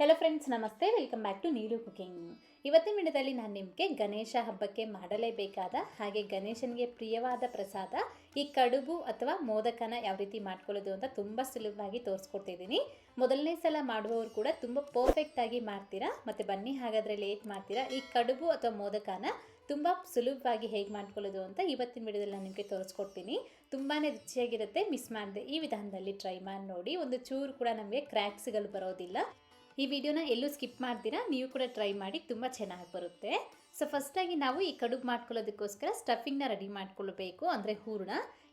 Hello friends ನಮಸ್ತೆ. Welcome back to Neelu cooking ಇವತ್ತಿನ ವಿಡಿಯೋದಲ್ಲಿ ನಾನು ನಿಮಗೆ ಗಣೇಶ ಹಬ್ಬಕ್ಕೆ ಮಾಡಲೇಬೇಕಾದ ಹಾಗೆ ಗಣೇಶನಿಗೆ ಪ್ರಿಯವಾದ ಪ್ರಸಾದ ಈ ಕಡುಬು ಅಥವಾ ಮೋದಕನ ಯಾವ ರೀತಿ ಮಾಡ್ಕೊಳ್ಳೋದು ಅಂತ ತುಂಬ ಸುಲಭವಾಗಿ ತೋರಿಸ್ಕೊಡ್ತಿದ್ದೀನಿ. ಮೊದಲನೇ ಸಲ ಮಾಡುವವರು ಕೂಡ ತುಂಬ ಪರ್ಫೆಕ್ಟಾಗಿ ಮಾಡ್ತೀರಾ? ಮತ್ತು ಬನ್ನಿ ಹಾಗಾದರೆ ಲೇಟ್ ಮಾಡ್ತೀರಾ? ಈ ಕಡುಬು ಅಥವಾ ಮೋದಕನ ತುಂಬ ಸುಲಭವಾಗಿ ಹೇಗೆ ಮಾಡ್ಕೊಳ್ಳೋದು ಅಂತ ಇವತ್ತಿನ ವಿಡಿಯೋದಲ್ಲಿ ನಾನು ನಿಮಗೆ ತೋರಿಸ್ಕೊಡ್ತೀನಿ. ತುಂಬಾ ರುಚಿಯಾಗಿರುತ್ತೆ ಮಿಸ್ ಮಾಡಿದೆ. ಈ ವಿಧಾನದಲ್ಲಿ ಟ್ರೈ ಮಾಡಿ ನೋಡಿ. ಒಂದು ಚೂರು ಕೂಡ ನಮಗೆ ಕ್ರ್ಯಾಕ್ಸ್ಗಳು ಬರೋದಿಲ್ಲ. ಈ ವಿಡಿಯೋನ ಎಲ್ಲೂ ಸ್ಕಿಪ್ ಮಾಡ್ತೀರಾ? ನೀವು ಕೂಡ ಟ್ರೈ ಮಾಡಿ, ತುಂಬ ಚೆನ್ನಾಗಿ ಬರುತ್ತೆ. ಸೊ ಫಸ್ಟಾಗಿ ನಾವು ಈ ಕಡುಬು ಮಾಡ್ಕೊಳ್ಳೋದಕ್ಕೋಸ್ಕರ ಸ್ಟಫಿಂಗ್ನ ರೆಡಿ ಮಾಡ್ಕೊಳ್ಬೇಕು. ಅಂದರೆ ಹೂರಣ.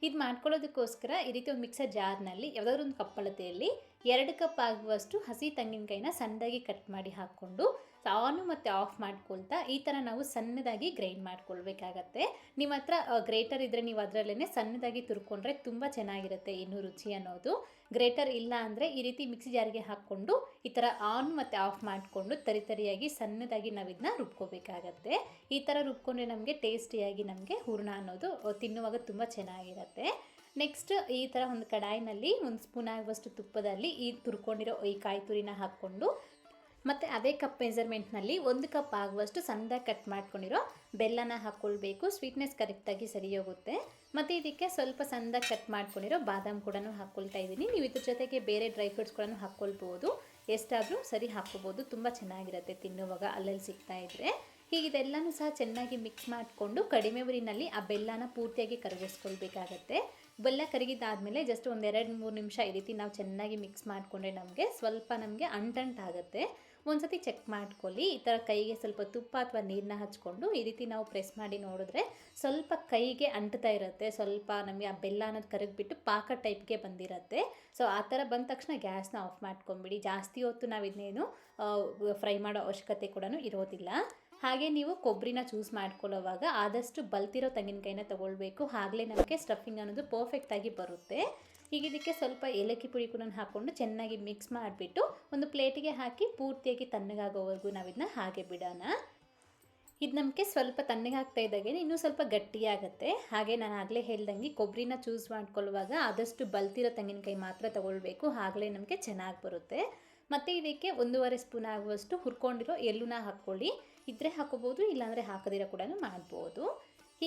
ಇದು ಮಾಡ್ಕೊಳ್ಳೋದಕ್ಕೋಸ್ಕರ ಈ ರೀತಿ ಒಂದು ಮಿಕ್ಸರ್ ಜಾರ್ನಲ್ಲಿ ಯಾವುದಾದ್ರೂ ಒಂದು ಕಪ್ಪಳತೆಯಲ್ಲಿ ಎರಡು ಕಪ್ ಆಗುವಷ್ಟು ಹಸಿ ತೆಂಗಿನಕಾಯಿನ ಸಣ್ಣದಾಗಿ ಕಟ್ ಮಾಡಿ ಹಾಕ್ಕೊಂಡು ಆನು ಮತ್ತು ಆಫ್ ಮಾಡ್ಕೊಳ್ತಾ ಈ ಥರ ನಾವು ಸಣ್ಣದಾಗಿ ಗ್ರೈಂಡ್ ಮಾಡ್ಕೊಳ್ಬೇಕಾಗತ್ತೆ. ನಿಮ್ಮ ಹತ್ರ ಗ್ರೇಟರ್ ಇದ್ದರೆ ನೀವು ಅದರಲ್ಲೇ ಸಣ್ಣದಾಗಿ ತುರ್ಕೊಂಡ್ರೆ ತುಂಬ ಚೆನ್ನಾಗಿರುತ್ತೆ ಇನ್ನೂ ರುಚಿ ಅನ್ನೋದು. ಗ್ರೇಟರ್ ಇಲ್ಲ ಅಂದರೆ ಈ ರೀತಿ ಮಿಕ್ಸಿ ಜಾರಿಗೆ ಹಾಕ್ಕೊಂಡು ಈ ಥರ ಆನ್ ಮತ್ತು ಆಫ್ ಮಾಡಿಕೊಂಡು ತರಿತರಿಯಾಗಿ ಸಣ್ಣದಾಗಿ ನಾವು ಇದನ್ನ ರುಬ್ಕೋಬೇಕಾಗತ್ತೆ. ಈ ಥರ ರುಬ್ಕೊಂಡ್ರೆ ನಮಗೆ ಟೇಸ್ಟಿಯಾಗಿ ನಮಗೆ ಹೂರ್ಣ ಅನ್ನೋದು ತಿನ್ನುವಾಗ ತುಂಬ ಚೆನ್ನಾಗಿರುತ್ತೆ. ನೆಕ್ಸ್ಟ್ ಈ ಥರ ಒಂದು ಕಡಾಯಿನಲ್ಲಿ ಒಂದು ಸ್ಪೂನ್ ಆಗುವಷ್ಟು ತುಪ್ಪದಲ್ಲಿ ಈ ತುರ್ಕೊಂಡಿರೋ ಈ ಕಾಯಿ ತುರಿನ ಹಾಕ್ಕೊಂಡು ಮತ್ತು ಅದೇ ಕಪ್ ಮೆಜರ್ಮೆಂಟ್ನಲ್ಲಿ ಒಂದು ಕಪ್ ಆಗುವಷ್ಟು ಸಣ್ಣದಾಗಿ ಕಟ್ ಮಾಡ್ಕೊಂಡಿರೋ ಬೆಲ್ಲನ ಹಾಕ್ಕೊಳ್ಬೇಕು. ಸ್ವೀಟ್ನೆಸ್ ಕರೆಕ್ಟಾಗಿ ಸರಿ ಹೋಗುತ್ತೆ. ಮತ್ತು ಇದಕ್ಕೆ ಸ್ವಲ್ಪ ಸಣ್ಣದಾಗಿ ಕಟ್ ಮಾಡ್ಕೊಂಡಿರೋ ಬಾದಾಮ್ ಕೂಡ ಹಾಕ್ಕೊಳ್ತಾ ಇದ್ದೀನಿ. ನೀವು ಇದ್ರ ಜೊತೆಗೆ ಬೇರೆ ಡ್ರೈ ಫ್ರೂಟ್ಸ್ಗಳನ್ನು ಹಾಕ್ಕೊಳ್ಬೋದು. ಎಷ್ಟಾದರೂ ಸರಿ ಹಾಕ್ಕೋಬೋದು. ತುಂಬ ಚೆನ್ನಾಗಿರುತ್ತೆ ತಿನ್ನುವಾಗ ಅಲ್ಲಲ್ಲಿ ಸಿಗ್ತಾ ಇದ್ದರೆ ಹೀಗೆ ಇದೆಲ್ಲನೂ ಸಹ ಚೆನ್ನಾಗಿ ಮಿಕ್ಸ್ ಮಾಡಿಕೊಂಡು ಕಡಿಮೆ ಉರಿನಲ್ಲಿ ಆ ಬೆಲ್ಲನ ಪೂರ್ತಿಯಾಗಿ ಕರಗಿಸ್ಕೊಳ್ಬೇಕಾಗತ್ತೆ. ಬೆಲ್ಲ ಕರಗಿದ್ದಾದಮೇಲೆ ಜಸ್ಟ್ ಒಂದೆರಡು ಮೂರು ನಿಮಿಷ ಈ ರೀತಿ ನಾವು ಚೆನ್ನಾಗಿ ಮಿಕ್ಸ್ ಮಾಡಿಕೊಂಡ್ರೆ ನಮಗೆ ಸ್ವಲ್ಪ ನಮಗೆ ಅಂಟಂಟಾಗುತ್ತೆ ಒಂದ್ಸತಿ ಚೆಕ್ ಮಾಡ್ಕೊಳ್ಳಿ. ಈ ಥರ ಕೈಗೆ ಸ್ವಲ್ಪ ತುಪ್ಪ ಅಥವಾ ನೀರನ್ನ ಹಚ್ಕೊಂಡು ಈ ರೀತಿ ನಾವು ಪ್ರೆಸ್ ಮಾಡಿ ನೋಡಿದ್ರೆ ಸ್ವಲ್ಪ ಕೈಗೆ ಅಂಟ್ತಾ ಇರುತ್ತೆ. ಸ್ವಲ್ಪ ನಮಗೆ ಆ ಬೆಲ್ಲ ಅನ್ನೋದು ಕರಗಿಬಿಟ್ಟು ಪಾಕ ಟೈಪ್ಗೆ ಬಂದಿರುತ್ತೆ. ಸೊ ಆ ಥರ ಬಂದ ತಕ್ಷಣ ಗ್ಯಾಸ್ನ ಆಫ್ ಮಾಡ್ಕೊಂಬಿಡಿ ಜಾಸ್ತಿ ಹೊತ್ತು ನಾವು ಇದನ್ನೇನು ಫ್ರೈ ಮಾಡೋ ಅವಶ್ಯಕತೆ ಕೂಡ ಇರೋದಿಲ್ಲ. ಹಾಗೆ ನೀವು ಕೊಬ್ಬರಿನ ಚೂಸ್ ಮಾಡ್ಕೊಳ್ಳೋವಾಗ ಆದಷ್ಟು ಬಲ್ತಿರೋ ತೆಂಗಿನಕಾಯಿನ ತೊಗೊಳ್ಬೇಕು. ಆಗಲೇ ನಮಗೆ ಸ್ಟಫಿಂಗ್ ಅನ್ನೋದು ಪರ್ಫೆಕ್ಟಾಗಿ ಬರುತ್ತೆ. ಈಗ ಇದಕ್ಕೆ ಸ್ವಲ್ಪ ಏಲಕ್ಕಿ ಪುಡಿ ಕೂಡ ಹಾಕ್ಕೊಂಡು ಚೆನ್ನಾಗಿ ಮಿಕ್ಸ್ ಮಾಡಿಬಿಟ್ಟು ಒಂದು ಪ್ಲೇಟಿಗೆ ಹಾಕಿ ಪೂರ್ತಿಯಾಗಿ ತಣ್ಣಗಾಗೋವರೆಗೂ ನಾವು ಇದನ್ನ ಹಾಗೆ ಬಿಡೋಣ. ಇದು ನಮಗೆ ಸ್ವಲ್ಪ ತಣ್ಣಗಾಗ್ತಾ ಇದ್ದಾಗೆ ಇನ್ನೂ ಸ್ವಲ್ಪ ಗಟ್ಟಿಯಾಗುತ್ತೆ. ಹಾಗೆ ನಾನು ಆಗಲೇ ಹೇಳ್ದಂಗೆ ಕೊಬ್ಬರಿನ ಚೂಸ್ ಮಾಡ್ಕೊಳ್ಳುವಾಗ ಆದಷ್ಟು ಬಲ್ತಿರೋ ತೆಂಗಿನಕಾಯಿ ಮಾತ್ರ ತೊಗೊಳ್ಬೇಕು. ಆಗಲೇ ನಮಗೆ ಚೆನ್ನಾಗಿ ಬರುತ್ತೆ. ಮತ್ತು ಇದಕ್ಕೆ ಒಂದೂವರೆ ಸ್ಪೂನ್ ಆಗುವಷ್ಟು ಹುರ್ಕೊಂಡಿರೋ ಎಲ್ಲೂನ ಹಾಕ್ಕೊಳ್ಳಿ. ಇದ್ದರೆ ಹಾಕೋಬೋದು ಇಲ್ಲಾಂದರೆ ಹಾಕದಿರ ಕೂಡ ಮಾಡ್ಬೋದು.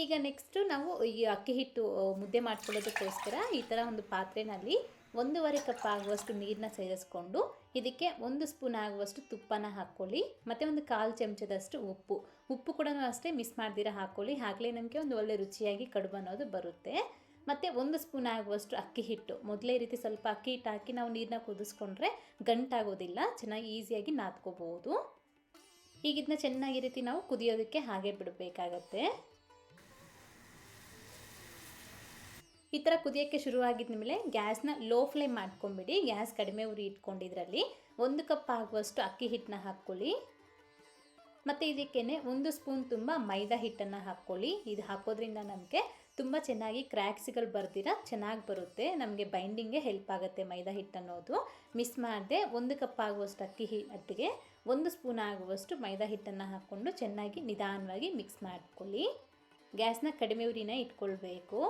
ಈಗ ನೆಕ್ಸ್ಟು ನಾವು ಈ ಅಕ್ಕಿ ಹಿಟ್ಟು ಮುದ್ದೆ ಮಾಡ್ಕೊಳ್ಳೋದಕ್ಕೋಸ್ಕರ ಈ ಥರ ಒಂದು ಪಾತ್ರೆನಲ್ಲಿ ಒಂದೂವರೆ ಕಪ್ ಆಗುವಷ್ಟು ನೀರನ್ನ ಸೇರಿಸ್ಕೊಂಡು ಇದಕ್ಕೆ ಒಂದು ಸ್ಪೂನ್ ಆಗುವಷ್ಟು ತುಪ್ಪನ ಹಾಕ್ಕೊಳ್ಳಿ, ಮತ್ತು ಒಂದು ಕಾಲು ಚಮಚದಷ್ಟು ಉಪ್ಪು. ಉಪ್ಪು ಕೂಡ ಅಷ್ಟೇ ಮಿಸ್ ಮಾಡ್ದಿರ ಹಾಕ್ಕೊಳ್ಳಿ ಆಗಲೇ ನಮಗೆ ಒಂದು ಒಳ್ಳೆ ರುಚಿಯಾಗಿ ಕಡುಬು ಅನ್ನೋದು ಬರುತ್ತೆ. ಮತ್ತು ಒಂದು ಸ್ಪೂನ್ ಆಗುವಷ್ಟು ಅಕ್ಕಿ ಹಿಟ್ಟು. ಮೊದಲೇ ರೀತಿ ಸ್ವಲ್ಪ ಅಕ್ಕಿ ಹಿಟ್ಟು ಹಾಕಿ ನಾವು ನೀರನ್ನ ಕುದಿಸ್ಕೊಂಡ್ರೆ ಗಂಟಾಗೋದಿಲ್ಲ, ಚೆನ್ನಾಗಿ ಈಸಿಯಾಗಿ ನಾದ್ಕೋಬೋದು ಈಗ ಇದನ್ನ ಚೆನ್ನಾಗಿ ರೀತಿ ನಾವು ಕುದಿಯೋದಕ್ಕೆ ಹಾಗೆ ಬಿಡಬೇಕಾಗತ್ತೆ. ಈ ಥರ ಕುದಿಯೋಕ್ಕೆ ಶುರುವಾಗಿದ್ದ ಮೇಲೆ ಗ್ಯಾಸ್ನ ಲೋ ಫ್ಲೇಮ್ ಮಾಡ್ಕೊಂಬಿಡಿ. ಗ್ಯಾಸ್ ಕಡಿಮೆ ಉರಿ ಇಟ್ಕೊಂಡಿದ್ರಲ್ಲಿ ಒಂದು ಕಪ್ ಆಗುವಷ್ಟು ಅಕ್ಕಿ ಹಿಟ್ಟನ್ನ ಹಾಕ್ಕೊಳ್ಳಿ. ಮತ್ತು ಇದಕ್ಕೇ ಒಂದು ಸ್ಪೂನ್ ತುಂಬ ಮೈದಾ ಹಿಟ್ಟನ್ನು ಹಾಕ್ಕೊಳ್ಳಿ. ಇದು ಹಾಕೋದ್ರಿಂದ ನಮಗೆ ತುಂಬ ಚೆನ್ನಾಗಿ ಕ್ರ್ಯಾಕ್ಸ್ಗಳು ಬರ್ದಿರ, ಚೆನ್ನಾಗಿ ಬರುತ್ತೆ. ನಮಗೆ ಬೈಂಡಿಂಗೇ ಹೆಲ್ಪ್ ಆಗುತ್ತೆ ಮೈದಾ ಹಿಟ್ಟು ಅನ್ನೋದು ಮಿಸ್ ಮಾಡದೆ ಒಂದು ಕಪ್ ಆಗುವಷ್ಟು ಅಕ್ಕಿ ಹಿಟ್ಟಿಗೆ ಒಂದು ಸ್ಪೂನ್ ಆಗುವಷ್ಟು ಮೈದಾ ಹಿಟ್ಟನ್ನು ಹಾಕ್ಕೊಂಡು ಚೆನ್ನಾಗಿ ನಿಧಾನವಾಗಿ ಮಿಕ್ಸ್ ಮಾಡ್ಕೊಳ್ಳಿ. ಗ್ಯಾಸ್ನ ಕಡಿಮೆ ಉರಿನ ಇಟ್ಕೊಳ್ಬೇಕು.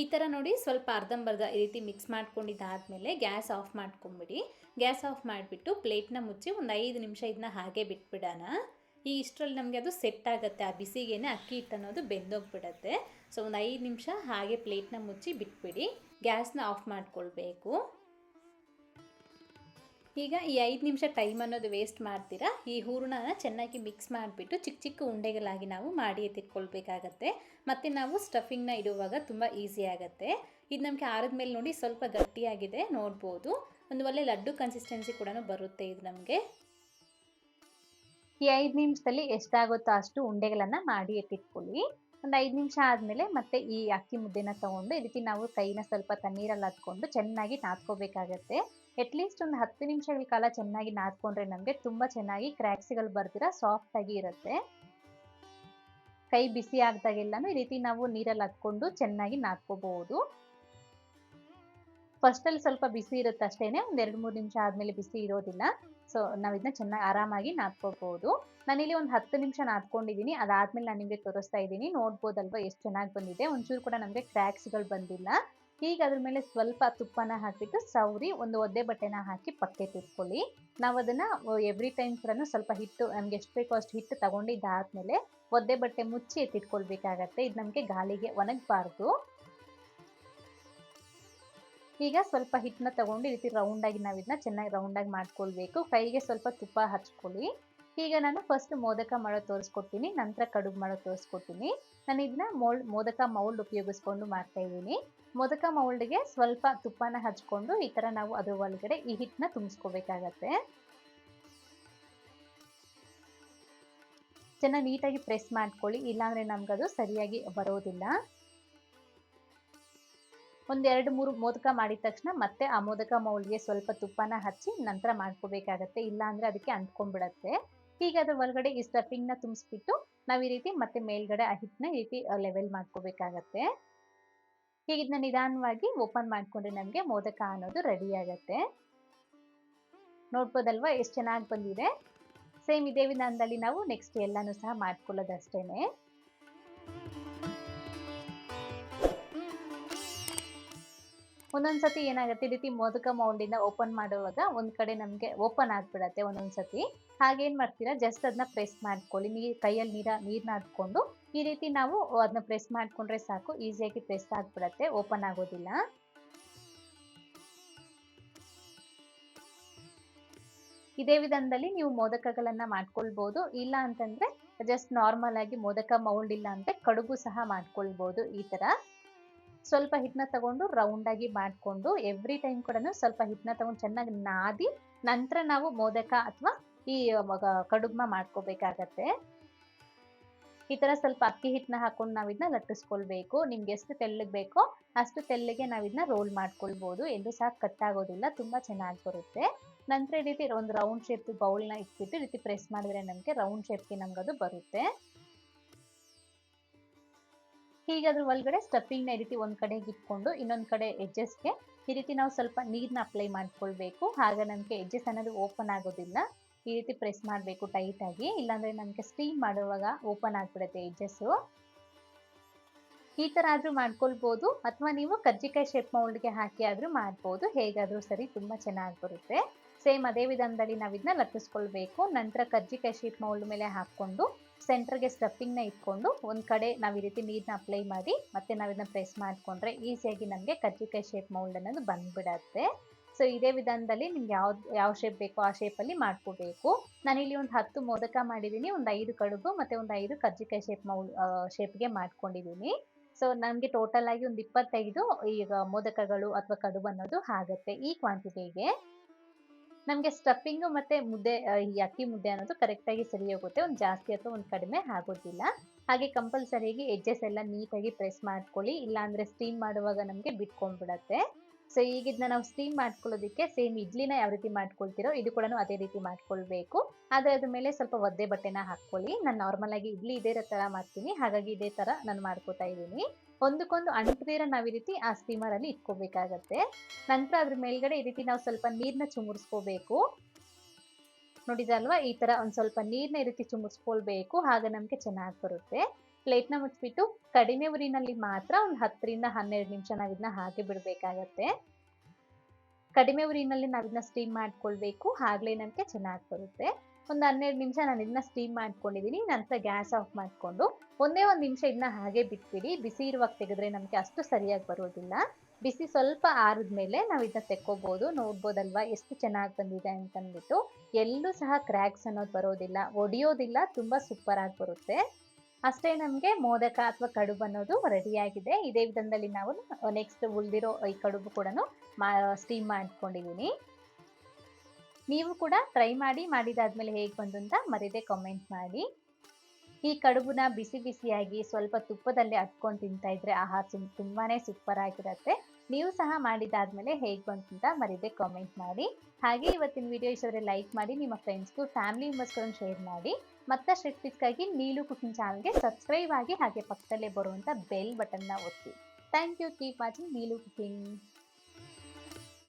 ಈ ಥರ ನೋಡಿ ಸ್ವಲ್ಪ ಅರ್ಧಂಬರ್ಧ ಈ ರೀತಿ ಮಿಕ್ಸ್ ಮಾಡ್ಕೊಂಡಿದ್ದಾದಮೇಲೆ ಗ್ಯಾಸ್ ಆಫ್ ಮಾಡ್ಕೊಂಬಿಡಿ. ಗ್ಯಾಸ್ ಆಫ್ ಮಾಡಿಬಿಟ್ಟು ಪ್ಲೇಟ್ನ ಮುಚ್ಚಿ ಒಂದು ಐದು ನಿಮಿಷ ಇದನ್ನ ಹಾಗೆ ಬಿಟ್ಬಿಡೋಣ. ಈ ಇಷ್ಟರಲ್ಲಿ ನಮಗೆ ಅದು ಸೆಟ್ ಆಗುತ್ತೆ. ಆ ಬಿಸಿಗೇನೆ ಅಕ್ಕಿ ಹಿಟ್ಟು ಅನ್ನೋದು ಬೆಂದೋಗ್ಬಿಡತ್ತೆ. ಸೊ ಒಂದು ಐದು ನಿಮಿಷ ಹಾಗೆ ಪ್ಲೇಟ್ನ ಮುಚ್ಚಿ ಬಿಟ್ಬಿಡಿ. ಗ್ಯಾಸ್ನ ಆಫ್ ಮಾಡ್ಕೊಳ್ಬೇಕು. ಈಗ ಈ ಐದು ನಿಮಿಷ ಟೈಮ್ ಅನ್ನೋದು ವೇಸ್ಟ್ ಮಾಡ್ತೀರಾ? ಈ ಹೂರಣನ ಚೆನ್ನಾಗಿ ಮಿಕ್ಸ್ ಮಾಡಿಬಿಟ್ಟು ಚಿಕ್ಕ ಚಿಕ್ಕ ಉಂಡೆಗಳಾಗಿ ನಾವು ಮಾಡಿ ಎತ್ತಿಟ್ಕೊಳ್ಬೇಕಾಗತ್ತೆ ಮತ್ತು ನಾವು ಸ್ಟಫಿಂಗ್ನ ಇಡುವಾಗ ತುಂಬ ಈಸಿ ಆಗುತ್ತೆ. ಇದು ನಮಗೆ ಆರದ ಮೇಲೆ ನೋಡಿ ಸ್ವಲ್ಪ ಗಟ್ಟಿಯಾಗಿದೆ. ನೋಡ್ಬೋದು. ಒಂದು ಒಳ್ಳೆ ಲಡ್ಡು ಕನ್ಸಿಸ್ಟೆನ್ಸಿ ಕೂಡ ಬರುತ್ತೆ ಇದು ನಮಗೆ. ಈ ಐದು ನಿಮಿಷದಲ್ಲಿ ಎಷ್ಟಾಗುತ್ತೋ ಅಷ್ಟು ಉಂಡೆಗಳನ್ನ ಮಾಡಿ ಎತ್ತಿಟ್ಕೊಳ್ಳಿ ಒಂದು ಐದು ನಿಮಿಷ ಆದಮೇಲೆ ಮತ್ತೆ ಈ ಅಕ್ಕಿ ಮುದ್ದೆನ ತಗೊಂಡು ರೀತಿ ನಾವು ಕೈನ ಸ್ವಲ್ಪ ತಣ್ಣೀರಲ್ಲಿ ಹತ್ಕೊಂಡು ಚೆನ್ನಾಗಿ ನಾದ್ಕೋಬೇಕಾಗತ್ತೆ. ಅಟ್ಲೀಸ್ಟ್ ಒಂದು ಹತ್ತು ನಿಮಿಷಗಳ ಕಾಲ ಚೆನ್ನಾಗಿ ನಾದ್ಕೊಂಡ್ರೆ ನಮಗೆ ತುಂಬಾ ಚೆನ್ನಾಗಿ ಕ್ರ್ಯಾಕ್ಸ್ಗಳು ಬರ್ದಿರ ಸಾಫ್ಟ್ ಆಗಿ ಇರುತ್ತೆ. ಕೈ ಬಿಸಿ ಆಗ್ದಾಗೆಲ್ಲಾನು ಈ ರೀತಿ ನಾವು ನೀರಲ್ಲಿ ಹತ್ಕೊಂಡು ಚೆನ್ನಾಗಿ ನಾದ್ಕೋಬಹುದು. ಫಸ್ಟಲ್ಲಿ ಸ್ವಲ್ಪ ಬಿಸಿ ಇರುತ್ತೆ ಅಷ್ಟೇನೆ, ಒಂದು ಎರಡು ಮೂರು ನಿಮಿಷ ಆದಮೇಲೆ ಬಿಸಿ ಇರೋದಿಲ್ಲ. ಸೊ ನಾವು ಇದನ್ನ ಚೆನ್ನಾಗಿ ಆರಾಮಾಗಿ ನಾದ್ಕೋಬಹುದು ನಾನಿಲ್ಲಿ ಒಂದು ಹತ್ತು ನಿಮಿಷ ನಾದ್ಕೊಂಡಿದ್ದೀನಿ ಅದಾದ್ಮೇಲೆ ನಾನು ನಿಮಗೆ ತೋರಿಸ್ತಾ ಇದ್ದೀನಿ ನೋಡ್ಬೋದಲ್ವಾ ಎಷ್ಟು ಚೆನ್ನಾಗಿ ಬಂದಿದೆ. ಒಂಚೂರು ಕೂಡ ನಮಗೆ ಕ್ರ್ಯಾಕ್ಸ್ಗಳು ಬಂದಿಲ್ಲ. ಈಗ ಅದ್ರ ಮೇಲೆ ಸ್ವಲ್ಪ ತುಪ್ಪನ ಹಾಕಿಬಿಟ್ಟು ಸೌರಿ ಒಂದು ಒದ್ದೆ ಬಟ್ಟೆನ ಹಾಕಿ ಪಕ್ಕೆ ತಿರ್ಕೊಳ್ಳಿ ನಾವು ಅದನ್ನ ಎವ್ರಿ ಟೈಮ್ ಕೂಡ ಸ್ವಲ್ಪ ಹಿಟ್ಟು, ನಮ್ಗೆ ಎಷ್ಟು ಬೇಕೋ ಅಷ್ಟು ಹಿಟ್ಟು ತಗೊಂಡಿದ್ದಾದ್ಮೇಲೆ ಒದ್ದೆ ಬಟ್ಟೆ ಮುಚ್ಚಿ ಎತ್ತಿಟ್ಕೊಳ್ಬೇಕಾಗತ್ತೆ. ಇದು ನಮಗೆ ಗಾಳಿಗೆ ಒಣಗಬಾರ್ದು. ಈಗ ಸ್ವಲ್ಪ ಹಿಟ್ಟನ್ನ ತಗೊಂಡು ಈ ರೀತಿ ರೌಂಡಾಗಿ ನಾವು ಇದನ್ನ ಚೆನ್ನಾಗಿ ರೌಂಡಾಗಿ ಮಾಡ್ಕೊಳ್ಬೇಕು. ಕೈಗೆ ಸ್ವಲ್ಪ ತುಪ್ಪ ಹಚ್ಕೊಳ್ಳಿ. ಈಗ ನಾನು ಫಸ್ಟ್ ಮೋದಕ ಮಾಡೋದು ತೋರಿಸ್ಕೊಡ್ತೀನಿ, ನಂತರ ಕಡುಬು ಮಾಡೋದು ತೋರಿಸ್ಕೊಡ್ತೀನಿ. ನಾನು ಇದನ್ನ ಮೋಲ್ಡ್ ಮೋದಕ ಮೌಲ್ಡ್ ಉಪಯೋಗಿಸ್ಕೊಂಡು ಮಾಡ್ತಾ ಇದ್ದೀನಿ. ಮೋದಕ ಮೌಲ್ಡ್ಗೆ ಸ್ವಲ್ಪ ತುಪ್ಪನ ಹಚ್ಕೊಂಡು ಈ ಥರ ನಾವು ಅದರ ಒಳಗಡೆ ಈ ಹಿಟ್ಟನ್ನ ತುಂಬಿಸ್ಕೋಬೇಕಾಗತ್ತೆ. ಚೆನ್ನಾಗಿ ನೀಟಾಗಿ ಪ್ರೆಸ್ ಮಾಡ್ಕೊಳ್ಳಿ. ನಮ್ಗೆ ಅದು ಸರಿಯಾಗಿ ಬರೋದಿಲ್ಲ. ಒಂದೆರಡು ಮೂರು ಮೋದಕ ಮಾಡಿದ ತಕ್ಷಣ ಮತ್ತೆ ಆ ಮೋದಕ ಮೌಲ್ಗೆ ಸ್ವಲ್ಪ ತುಪ್ಪನ ಹಚ್ಚಿ ನಂತರ ಮಾಡ್ಕೋಬೇಕಾಗತ್ತೆ. ಇಲ್ಲ ಅಂದ್ರೆ ಅದಕ್ಕೆ ಅಂಟ್ಕೊಂಡ್ಬಿಡತ್ತೆ. ಹೀಗೆ ಅದ್ರ ಒಳಗಡೆ ಈ ನ ತುಂಬಿಸ್ಬಿಟ್ಟು ನಾವು ಈ ರೀತಿ ಮತ್ತೆ ಮೇಲ್ಗಡೆ ಆ ಹಿಟ್ಟನ್ನ ಈ ರೀತಿ ಲೆವೆಲ್ ಮಾಡ್ಕೋಬೇಕಾಗತ್ತೆ. ಈಗ ಇದನ್ನ ನಿಧಾನವಾಗಿ ಓಪನ್ ಮಾಡ್ಕೊಂಡ್ರೆ ನಮಗೆ ಮೋದಕ ಅನ್ನೋದು ರೆಡಿ ಆಗತ್ತೆ. ನೋಡ್ಬೋದಲ್ವಾ? ಎಷ್ಟು ಚೆನ್ನಾಗಿ ಬಂದಿದೆ. ಸೇಮ್ ಇದೇ ವಿಧಾನದಲ್ಲಿ ನಾವು ನೆಕ್ಸ್ಟ್ ಎಲ್ಲಾನು ಸಹ ಮಾಡ್ಕೊಳ್ಳೋದಷ್ಟೇನೆ. ಒಂದೊಂದ್ಸತಿ ಏನಾಗುತ್ತೆ, ಈ ರೀತಿ ಮೋದಕ ಮೌಲ್ಡಿಂದ ಓಪನ್ ಮಾಡುವಾಗ ಒಂದ್ ಕಡೆ ನಮಗೆ ಓಪನ್ ಆಗ್ಬಿಡತ್ತೆ ಒಂದೊಂದ್ಸತಿ. ಹಾಗೇನ್ ಮಾಡ್ತೀರಾ ಜಸ್ಟ್ ಅದನ್ನ ಪ್ರೆಸ್ ಮಾಡ್ಕೊಳ್ಳಿ. ನೀರ್, ಕೈಯಲ್ಲಿ ನೀರ, ನೀರ್ನ ಹಾಕೊಂಡು ಈ ರೀತಿ ನಾವು ಅದನ್ನ ಪ್ರೆಸ್ ಮಾಡ್ಕೊಂಡ್ರೆ ಸಾಕು ಈಸಿಯಾಗಿ ಪ್ರೆಸ್ ಆಗ್ಬಿಡತ್ತೆ ಓಪನ್ ಆಗೋದಿಲ್ಲ. ಇದೇ ವಿಧಾನದಲ್ಲಿ ನೀವು ಮೋದಕಗಳನ್ನ ಮಾಡ್ಕೊಳ್ಬಹುದು ಇಲ್ಲ ಅಂತಂದ್ರೆ ಜಸ್ಟ್ ನಾರ್ಮಲ್ ಆಗಿ ಮೋದಕ ಮೌಲ್ಡ್ ಇಲ್ಲ ಅಂದ್ರೆ ಕಡುಬು ಸಹ ಮಾಡ್ಕೊಳ್ಬಹುದು ಈ ತರ. ಸ್ವಲ್ಪ ಹಿಟ್ಟನ್ನ ತಗೊಂಡು ರೌಂಡ್ ಆಗಿ ಮಾಡ್ಕೊಂಡು ಎವ್ರಿ ಟೈಮ್ ಕೂಡ ಸ್ವಲ್ಪ ಹಿಟ್ಟನ್ನ ತಗೊಂಡು ಚೆನ್ನಾಗಿ ನಾದಿ ನಂತರ ನಾವು ಮೋದಕ ಅಥವಾ ಈ ಕಡುಬ್ನ ಮಾಡ್ಕೋಬೇಕಾಗತ್ತೆ. ಈ ತರ ಸ್ವಲ್ಪ ಅಕ್ಕಿ ಹಿಟ್ಟನ್ನ ಹಾಕೊಂಡು ನಾವು ಇದನ್ನ ಲಟ್ಟಿಸ್ಕೊಳ್ಬೇಕು. ನಿಮ್ಗೆ ಎಷ್ಟು ತೆಳ್ಳಗೆ ಬೇಕೋ ಅಷ್ಟು ತೆಳ್ಳಗೆ ನಾವು ಇದನ್ನ ರೋಲ್ ಮಾಡ್ಕೊಳ್ಬಹುದು ಎಂದು ಸಹ ಕಟ್ ಆಗೋದಿಲ್ಲ ತುಂಬಾ ಚೆನ್ನಾಗಿ ಬರುತ್ತೆ. ನಂತರ ಈ ರೀತಿ ಒಂದು ರೌಂಡ್ ಶೇಪ್ ಬೌಲ್ನ ಇಟ್ಬಿಟ್ಟು ಈ ರೀತಿ ಪ್ರೆಸ್ ಮಾಡಿದ್ರೆ ನಮಗೆ ರೌಂಡ್ ಶೇಪ್ಗೆ ನಮ್ಗೆ ಅದು ಬರುತ್ತೆ. ಈಗ ಅದ್ರ ಒಳಗಡೆ ಸ್ಟಫಿಂಗ್ನ ಈ ರೀತಿ ಒಂದ್ ಕಡೆಗೆ ಇಟ್ಕೊಂಡು ಇನ್ನೊಂದ್ ಕಡೆ ಎಡ್ಜಸ್ಗೆ ಈ ರೀತಿ ನಾವು ಸ್ವಲ್ಪ ನೀರ್ನ ಅಪ್ಲೈ ಮಾಡ್ಕೊಳ್ಬೇಕು. ಹಾಗೆ ನಮಗೆ ಎಡ್ಜಸ್ ಅನ್ನೋದು ಓಪನ್ ಆಗೋದಿಲ್ಲ. ಈ ರೀತಿ ಪ್ರೆಸ್ ಮಾಡಬೇಕು ಟೈಟ್ ಆಗಿ. ಇಲ್ಲಾಂದ್ರೆ ನಮಗೆ ಸ್ಟೀಮ್ ಮಾಡುವಾಗ ಓಪನ್ ಆಗ್ಬಿಡುತ್ತೆ ಎಡ್ಜಸ್ ಈ ತರ ಆದ್ರೂ ಮಾಡ್ಕೊಳ್ಬಹುದು ಅಥವಾ ನೀವು ಕರ್ಜಿಕಾಯಿ ಶೇಪ್ ಮೌಲ್ಡ್ಗೆ ಹಾಕಿ ಆದ್ರೂ ಮಾಡ್ಬೋದು. ಹೇಗಾದ್ರೂ ಸರಿ ತುಂಬಾ ಚೆನ್ನಾಗಿ ಬರುತ್ತೆ. ಸೇಮ್ ಅದೇ ವಿಧಾನದಲ್ಲಿ ನಾವು ಇದನ್ನ ನಂತರ ಕರ್ಜಿಕಾಯಿ ಶೇಪ್ ಮೌಲ್ಡ್ ಮೇಲೆ ಹಾಕೊಂಡು ಸೆಂಟರ್ಗೆ ಸ್ಟಫಿಂಗ್ನ ಇಟ್ಕೊಂಡು ಒಂದು ಕಡೆ ನಾವು ಈ ರೀತಿ ನೀರನ್ನ ಅಪ್ಲೈ ಮಾಡಿ ಮತ್ತೆ ನಾವು ಇದನ್ನ ಪ್ರೆಸ್ ಮಾಡಿಕೊಂಡ್ರೆ ಈಸಿಯಾಗಿ ನಮಗೆ ಕಜ್ಜಿಕಾಯಿ ಶೇಪ್ ಮೌಲ್ಡ್ ಅನ್ನೋದು ಬಂದ್ಬಿಡತ್ತೆ. ಸೊ ಇದೇ ವಿಧಾನದಲ್ಲಿ ನಿಮ್ಗೆ ಯಾವ್ದು, ಯಾವ ಶೇಪ್ ಬೇಕೋ ಆ ಶೇಪಲ್ಲಿ ಮಾಡ್ಕೋಬೇಕು. ನಾನಿಲ್ಲಿ ಒಂದು ಹತ್ತು ಮೋದಕ ಮಾಡಿದ್ದೀನಿ ಒಂದು ಐದು ಕಡುಬು ಮತ್ತೆ ಒಂದು ಐದು ಕಜ್ಜಿಕಾಯಿ ಶೇಪ್ ಮೌಲ್ ಶೇಪ್ಗೆ ಮಾಡ್ಕೊಂಡಿದ್ದೀನಿ ಸೊ ನಮಗೆ ಟೋಟಲ್ ಆಗಿ ಒಂದು ಇಪ್ಪತ್ತೈದು ಈಗ ಮೋದಕಗಳು ಅಥವಾ ಕಡುಬು ಅನ್ನೋದು ಆಗುತ್ತೆ ಈ ಕ್ವಾಂಟಿಟಿಗೆ ನಮಗೆ ಸ್ಟಫಿಂಗ್ ಮತ್ತೆ ಮುದ್ದೆ ಈ ಅಕ್ಕಿ ಮುದ್ದೆ ಅನ್ನೋದು ಕರೆಕ್ಟಾಗಿ ಸರಿ ಹೋಗುತ್ತೆ ಒಂದು ಜಾಸ್ತಿ ಅಥವಾ ಒಂದು ಕಡಿಮೆ ಆಗೋದಿಲ್ಲ. ಹಾಗೆ ಕಂಪಲ್ಸರಿಯಾಗಿ ಎಜ್ಜಸ್ ಎಲ್ಲ ನೀಟಾಗಿ ಪ್ರೆಸ್ ಮಾಡ್ಕೊಳ್ಳಿ. ಇಲ್ಲಾಂದ್ರೆ ಸ್ಟೀಮ್ ಮಾಡುವಾಗ ನಮಗೆ ಬಿಟ್ಕೊಂಡ್ಬಿಡತ್ತೆ. ಸೊ ಈಗ ಇದನ್ನ ನಾವು ಸ್ಟೀಮ್ ಮಾಡ್ಕೊಳ್ಳೋದಕ್ಕೆ ಸೇಮ್ ಇಡ್ಲಿನ ಯಾವ ರೀತಿ ಮಾಡ್ಕೊಳ್ತಿರೋ ಇದು ಕೂಡ ಅದೇ ರೀತಿ ಮಾಡ್ಕೊಳ್ಬೇಕು. ಆದರೆ ಅದ್ರ ಮೇಲೆ ಸ್ವಲ್ಪ ಒದ್ದೆ ಬಟ್ಟೆನ ಹಾಕ್ಕೊಳ್ಳಿ. ನಾನು ನಾರ್ಮಲ್ ಆಗಿ ಇಡ್ಲಿ ಇದೇ ತರ ಮಾಡ್ತೀನಿ. ಹಾಗಾಗಿ ಇದೇ ತರ ನಾನು ಮಾಡ್ಕೋತಾ ಇದ್ದೀನಿ. ಒಂದಕ್ಕೊಂದು ಅಂಟದಿರ ನಾವು ಈ ರೀತಿ ಆ ಸ್ಟೀಮರ್ ಅಲ್ಲಿ ಇಟ್ಕೋಬೇಕಾಗತ್ತೆ. ನಂತರ ಅದ್ರ ಮೇಲ್ಗಡೆ ಈ ರೀತಿ ನಾವು ಸ್ವಲ್ಪ ನೀರ್ನ ಚುಮುರ್ಸ್ಕೋಬೇಕು. ನೋಡಿದಲ್ವಾ? ಈ ತರ ಒಂದ್ ಸ್ವಲ್ಪ ನೀರ್ನ ಈ ರೀತಿ ಚುಮುರ್ಸ್ಕೊಳ್ಬೇಕು. ಆಗ ನಮ್ಗೆ ಚೆನ್ನಾಗಿ ಬರುತ್ತೆ. ಪ್ಲೇಟ್ನ ಮುಚ್ಚಿಬಿಟ್ಟು ಕಡಿಮೆ ಉರಿನಲ್ಲಿ ಮಾತ್ರ ಒಂದು ಹತ್ತರಿಂದ ಹನ್ನೆರಡು ನಿಮಿಷ ನಾವು ಇದನ್ನ ಹಾಗೆ ಬಿಡಬೇಕಾಗತ್ತೆ. ಕಡಿಮೆ ಉರಿನಲ್ಲಿ ನಾವು ಇದನ್ನ ಸ್ಟೀಮ್ ಮಾಡ್ಕೊಳ್ಬೇಕು. ಆಗ್ಲೇ ನಮಗೆ ಚೆನ್ನಾಗಿ ಬರುತ್ತೆ. ಒಂದು ಹನ್ನೆರಡು ನಿಮಿಷ ನಾನು ಇದನ್ನ ಸ್ಟೀಮ್ ಮಾಡ್ಕೊಂಡಿದ್ದೀನಿ ನಂತರ ಗ್ಯಾಸ್ ಆಫ್ ಮಾಡಿಕೊಂಡು ಒಂದೇ ಒಂದು ನಿಮಿಷ ಇದನ್ನ ಹಾಗೆ ಬಿಟ್ಬಿಡಿ. ಬಿಸಿ ಇರುವಾಗ ತೆಗೆದ್ರೆ ನಮಗೆ ಅಷ್ಟು ಸರಿಯಾಗಿ ಬರೋದಿಲ್ಲ. ಬಿಸಿ ಸ್ವಲ್ಪ ಆರಿದ್ಮೇಲೆ ನಾವು ಇದನ್ನ ತೆಕ್ಕೋಬಹುದು ನೋಡ್ಬೋದಲ್ವಾ ಎಷ್ಟು ಚೆನ್ನಾಗಿ ಬಂದಿದೆ ಅಂತಂದ್ಬಿಟ್ಟು. ಎಲ್ಲೂ ಸಹ ಕ್ರ್ಯಾಕ್ಸ್ ಅನ್ನೋದು ಬರೋದಿಲ್ಲ. ಒಡೆಯೋದಿಲ್ಲ, ತುಂಬ ಸೂಪರ್ ಆಗಿ ಬರುತ್ತೆ. ಅಷ್ಟೇ ನಮಗೆ ಮೋದಕ ಅಥವಾ ಕಡುಬು ಅನ್ನೋದು ರೆಡಿಯಾಗಿದೆ ಇದೇ ವಿಧದಲ್ಲಿ ನಾವು ನೆಕ್ಸ್ಟ್ ಉಳಿದಿರೋ ಈ ಕಡುಬು ಕೂಡ ಮಾ ಸ್ಟೀಮ್ ಮಾಡ್ಕೊಂಡಿದ್ದೀನಿ ನೀವು ಕೂಡ ಟ್ರೈ ಮಾಡಿ ಮಾಡಿದಾದ್ಮೇಲೆ ಹೇಗೆ ಬಂತು ಅಂತ ಮರೆಯದೆ ಕಾಮೆಂಟ್ ಮಾಡಿ. ಈ ಕಡುಬುನ ಬಿಸಿ ಬಿಸಿಯಾಗಿ ಸ್ವಲ್ಪ ತುಪ್ಪದಲ್ಲಿ ಹತ್ಕೊಂಡು ತಿಂತಾ ಇದ್ರೆ ಆಹಾ ತುಂಬಾ ಸೂಪರ್ ಆಗಿರುತ್ತೆ. ನೀವು ಸಹ ಮಾಡಿದಾದ್ಮೇಲೆ ಹೇಗೆ ಬಂತು ಅಂತ ಮರೆಯದೆ ಕಾಮೆಂಟ್ ಮಾಡಿ. ಹಾಗೆ ಇವತ್ತಿನ ವಿಡಿಯೋ ಇಷ್ಟವರೆ ಲೈಕ್ ಮಾಡಿ, ನಿಮ್ಮ ಫ್ರೆಂಡ್ಸ್ಗೂ ಫ್ಯಾಮಿಲಿ ಮೆಂಬರ್ಸ್ಗಳನ್ನು ಶೇರ್ ಮಾಡಿ. ಮತ್ತಷ್ಟು ಟಿಪ್ಸ್ಗಾಗಿ ನೀಲು ಕುಕಿಂಗ್ ಚಾನಲ್ಗೆ ಸಬ್ಸ್ಕ್ರೈಬ್ ಆಗಿ ಹಾಗೆ ಪಕ್ಕದಲ್ಲೇ ಬರುವಂಥ ಬೆಲ್ ಬಟನ್ನ ಒತ್ತಿ. Thank you keep watching Neelu cooking